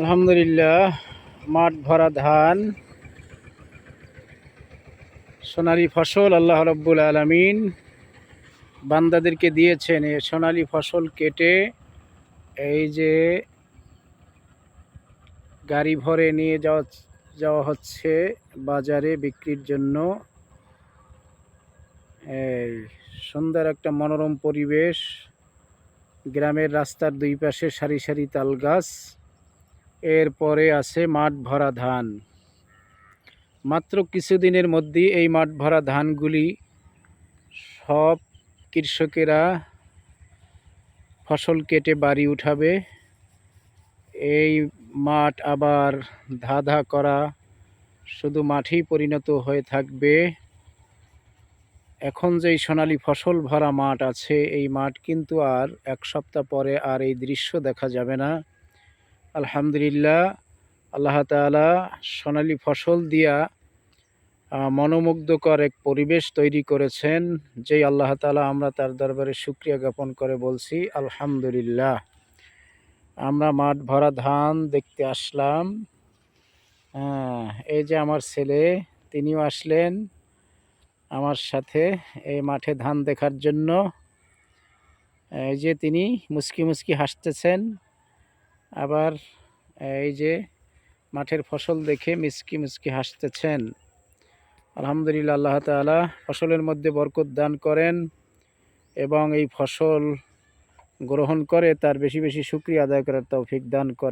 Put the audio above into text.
আলহামদুলিল্লাহ, মাঠ ভরা ধান, সোনালি ফসল আল্লাহ রব্বুল আলমিন বান্দাদেরকে দিয়েছেন। এ সোনালি ফসল কেটে এই যে গাড়ি ভরে নিয়ে যাওয়া যাওয়া হচ্ছে বাজারে বিক্রির জন্য। এই সুন্দর একটা মনোরম পরিবেশ, গ্রামের রাস্তার দুই পাশে সারি সারি তাল গাছ এরপরে আছে মাঠ ভরা ধান। মাত্র কিছুদিনের মধ্যেই এই মাঠ ভরা ধানগুলি সব কৃষকেরা ফসল কেটে বাড়ি উঠাবে। এই মাঠ আবার ধা ধা করা শুধু মাঠেই পরিণত হয়ে থাকবে। এখন যেই সোনালি ফসল ভরা মাঠ আছে, এই মাঠ কিন্তু আর এক সপ্তাহ পরে আর এই দৃশ্য দেখা যাবে না। আলহামদুলিল্লাহ, আল্লাহ তাআলা সোনালী ফসল দিয়া মনোমুগ্ধকর এক পরিবেশ তৈরি করেছেন, যেই আল্লাহ তাআলা আমরা তার দরবারে শুক্রিয়া জ্ঞাপন করে বলছি, আলহামদুলিল্লাহ। আমরা মাঠ ভরা ধান দেখতে আসলাম। এই যে আমার ছেলে, তিনিও আসলেন আমার সাথে এই মাঠে ধান দেখার জন্য। এই যে তিনি মুচকি মুচকি হাসতেছেন। আবার এই যে মাঠের ফসল দেখে মিসকি মিসকি হাসতেছেন। আলহামদুলিল্লাহ আল্লাহ তালা ফসলের মধ্যে বরকত দান করেন এবং এই ফসল গ্রহণ করে তার বেশি বেশি শুক্রিয়া আদায় করার তৌফিক দান করেন।